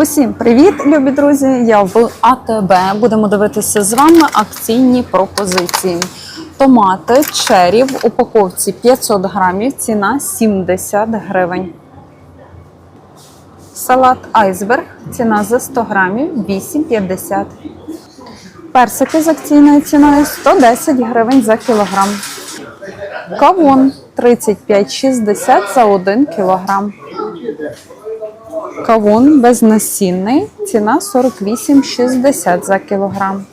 Усім привіт, любі друзі! Я в АТБ. Будемо дивитися з вами акційні пропозиції. Томати чері в упаковці 500 грамів, ціна 70 гривень. Салат айсберг, ціна за 100 грамів 8,50. Персики з акційною ціною 110 гривень за кілограм. Кавун 35,60 за 1 кілограм. Кавун безнасінний, ціна 48,60 за кілограм.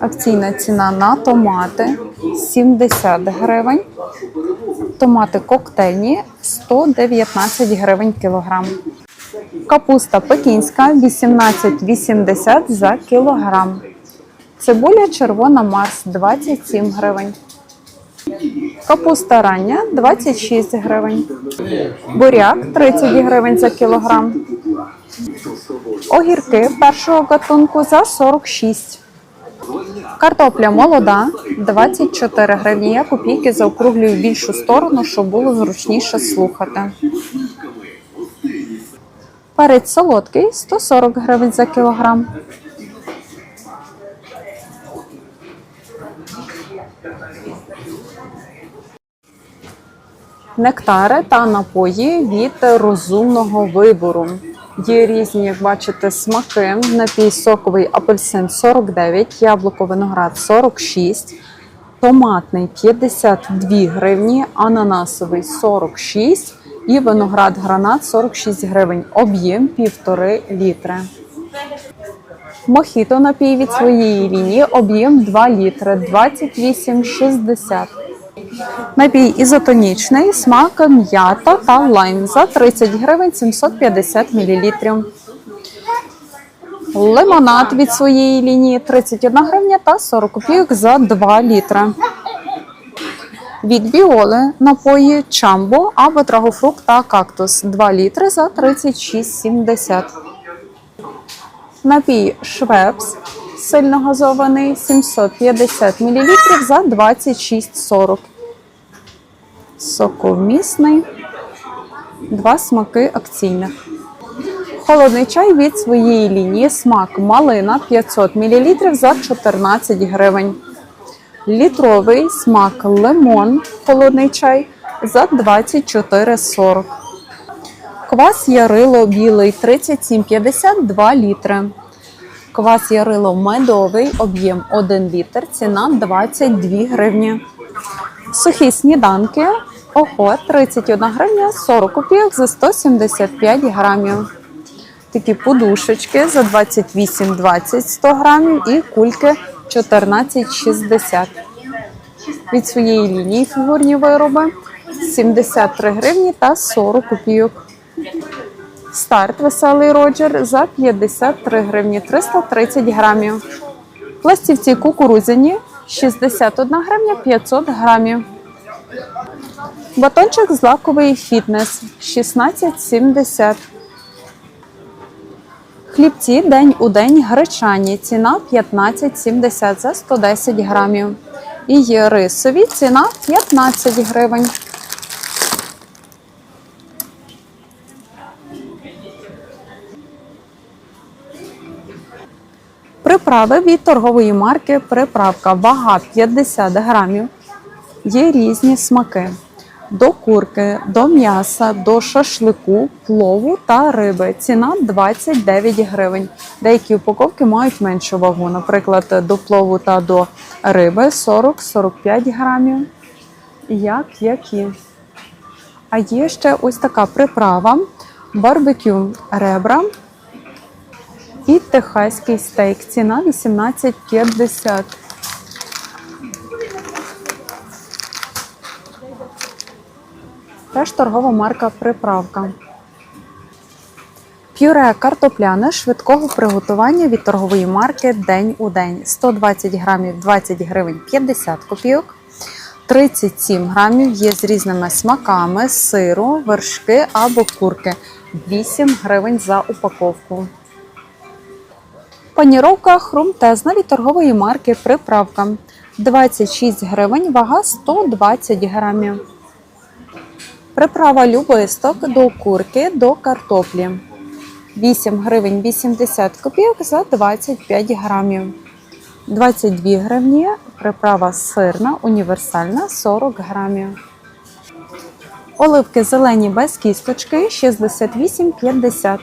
Акційна ціна на томати 70 гривень. Томати коктейльні 119 гривень кілограм. Капуста пекінська 18,80 за кілограм. Цибуля червона Марс 27 гривень. Капуста рання 26 гривень. Буряк 30 гривень за кілограм. Огірки першого гатунку за 46. Картопля молода 24 гривні. Я копійки заокруглюю в більшу сторону, щоб було зручніше слухати. Перець солодкий 140 гривень за кілограм. Нектари та напої від розумного вибору. Є різні, як бачите, смаки. Напій соковий апельсин 49, яблуко виноград 46, томатний 52 гривні, ананасовий 46 і виноград гранат 46 гривень. Об'єм 1,5 літри. Мохіто напій від своєї лінії, об'єм 2 літри 28,60. Напій ізотонічний, смак м'ята та лайм за 30 гривень 750 мл. Лимонад від своєї лінії 31 гривня та 40 копійок за 2 літри. Від біоли напої чамбо або трагофрукт та кактус 2 літри за 36,70. Напій швепс сильно газований 750 мл за 26,40. Соковмісний. Два смаки акційних. Холодний чай від своєї лінії смак малина 500 мл за 14 гривень. Літровий смак лимон холодний чай за 24,40. Квас ярило білий 37,50 2 літри. Квас ярило медовий, об'єм 1 літр, ціна 22 гривні. Сухі сніданки охо 31 гривня 40 копійок за 175 грамів. Такі подушечки за 28,20 100 грамів і кульки 14,60. Від своєї лінії фігурні вироби 73 гривні та 40 копійок. Старт веселий Роджер за 53 гривні 330 грамів. Пластівці кукурудзяні 61 гривня 500 грамів. Батончик злаковий фітнес 16,70. Хлібці день у день гречані. Ціна 15,70 за 110 грамів. І рисові ціна 15 гривень. Приправи від торгової марки Приправка. Вага 50 грамів. Є різні смаки. До курки, до м'яса, до шашлику, плову та риби. Ціна 29 гривень. Деякі упаковки мають меншу вагу. Наприклад, до плову та до риби 40-45 грамів. Як які. А є ще ось така приправа. Барбекю ребра і техаський стейк. Ціна 18,50. Теж торгова марка приправка. Пюре картопляне швидкого приготування від торгової марки День у день. 120 грамів 20 гривень 50 копійок. 37 грамів є з різними смаками сиру, вершки або курки. 8 гривень за упаковку. Паніровка хрумтезна від торгової марки Приправка. 26 гривень, вага 120 грамів. Приправа любисток до курки, до картоплі. 8 гривень 80 копійок за 25 грамів. 22 гривні приправа сирна, універсальна 40 грамів. Оливки зелені без кісточки 68,50.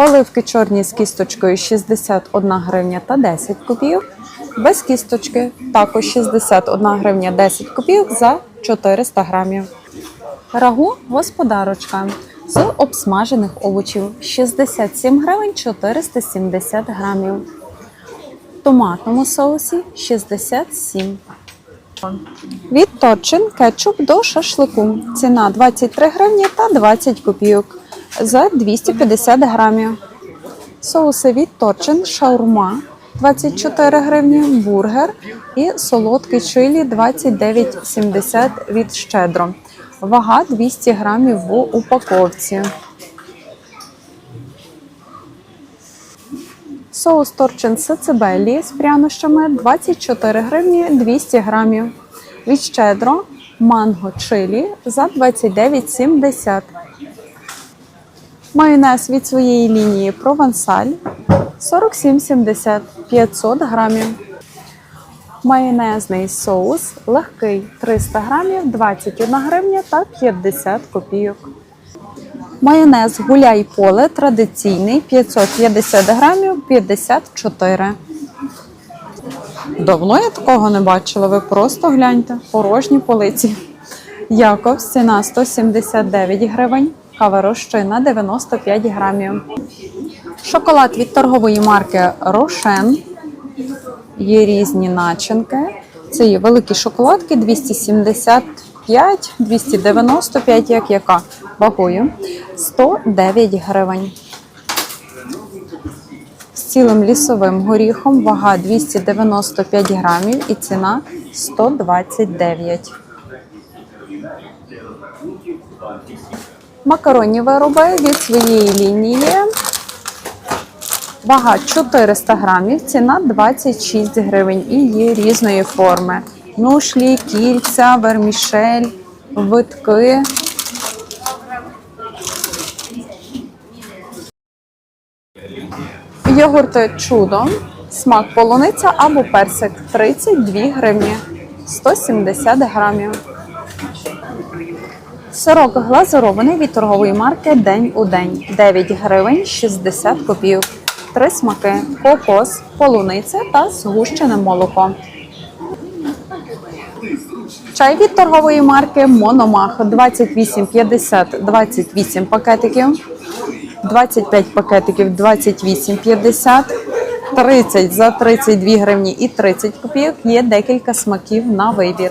Оливки чорні з кісточкою 61 гривня та 10 копійок. Без кісточки також 61 гривня 10 копійок за 400 грамів. Рагу господарочка з обсмажених овочів 67 гривень 470 грамів. Томатному соусі 67. Від Торчин кетчуп до шашлику. Ціна 23 гривні та 20 копійок за 250 грамів. Соуси від Торчин, шаурма 24 гривні, бургер і солодкий чилі 29,70 від щедро. Вага 200 грамів в упаковці. Соус торчин сацебелі з прянощами 24 гривні 200 грамів. Від щедро манго чилі за 29,70. Майонез від своєї лінії провансаль 47,70 500 грамів. Майонезний соус легкий 300 грамів 21 гривня та 50 копійок. Майонез гуляй поле традиційний 550 грамів 54. Давно я такого не бачила. Ви просто гляньте, порожні полиці. Яковс ціна 179 гривень, кава розчина 95 грамів. Шоколад від торгової марки Рошен. Є різні начинки. Це є великі шоколадки 275, 295, як яка вагою 109 гривень. З цілим лісовим горіхом вага 295 грамів і ціна 129. Макаронні вироби від своєї лінії. Вага 400 грамів, ціна 26 гривень і є різної форми. Мушлі, кільця, вермішель, витки. Йогурти чудо, смак полуниця або персик 32 гривні, 170 грамів. Сирок глазурований від торгової марки День у день 9 гривень 60 копійок. Три смаки: кокос, полуниця та згущене молоко. Чай від торгової марки Мономах 28,50 28 пакетиків, 25 пакетиків 28,50, 30 за 32 гривні і 30 копійок. Є декілька смаків на вибір.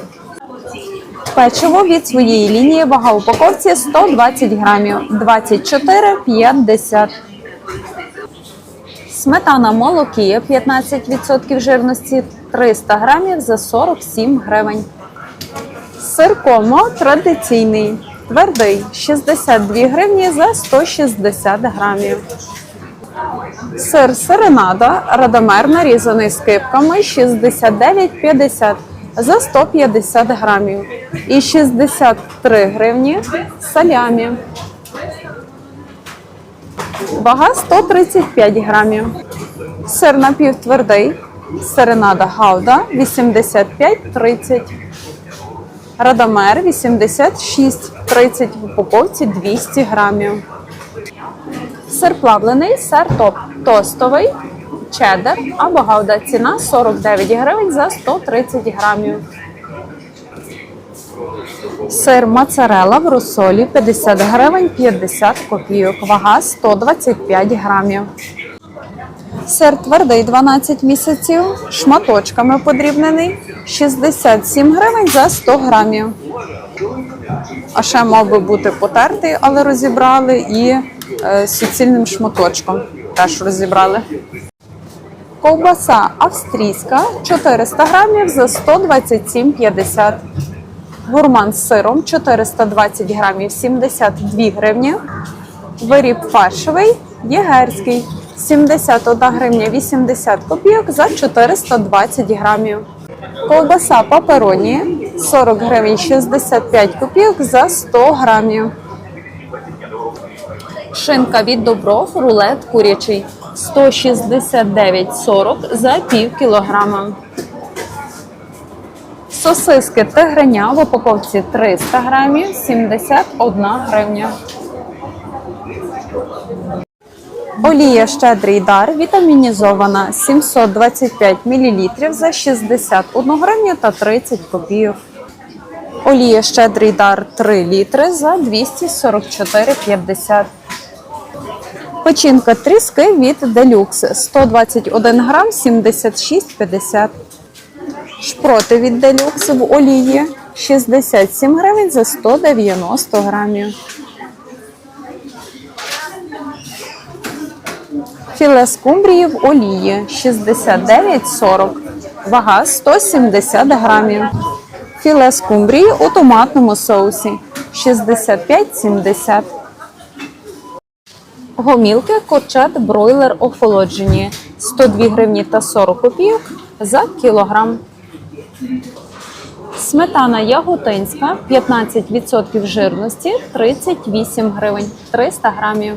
Печиво від своєї лінії вага упаковці 120 грамів, 24,50. Сметана молокія 15% жирності 300 грамів за 47 гривень. Сир комо традиційний, твердий 62 гривні за 160 грамів. Сир серенада радомер нарізаний скипками 69,50 за 150 грамів і 63 гривні салямі. Вага 135 грамів. Сир напівтвердий. Серенада Гауда 85,30. Радомер 86,30 в упаковці 200 грамів. Сир плавлений, сир топ тостовий, чеддер або гауда. Ціна 49 гривень за 130 грамів. Сир моцарелла в розсолі 50 гривень 50 копійок. Вага 125 грамів. Сир твердий 12 місяців, шматочками подрібнений 67 гривень за 100 грамів. А ще мав би бути потертий, але розібрали, і е, суцільним шматочком теж розібрали. Ковбаса австрійська 400 грамів за 127,50. Гурман з сиром 420 грамів 72 гривні. Виріб фаршовий єгерський 71 гривня 80 копійок за 420 грамів. Ковбаса папероні 40 гривень 65 копійок за 100 грамів. Шинка від Добров, рулет курячий 169,40 за пів кілограма. Сосиски тигриня в упаковці 300 грамів 71 гривня. Олія щедрий дар вітамінізована 725 мл за 61 гривню та 30 копійок. Олія щедрий дар 3 літри за 244,50. Печінка тріски від Делюкс 121 грам 76,50. Шпроти від Делюкс в олії 67 гривень за 190 грамів. Філе скумбрії в олії 69,40. Вага 170 грамів. Філе скумбрії у томатному соусі 65,70. Гомілки кочет, бройлер охолоджені 102 гривні та 40 копійок за кілограм. Сметана яготинська 15% жирності 38 гривень 300 грамів.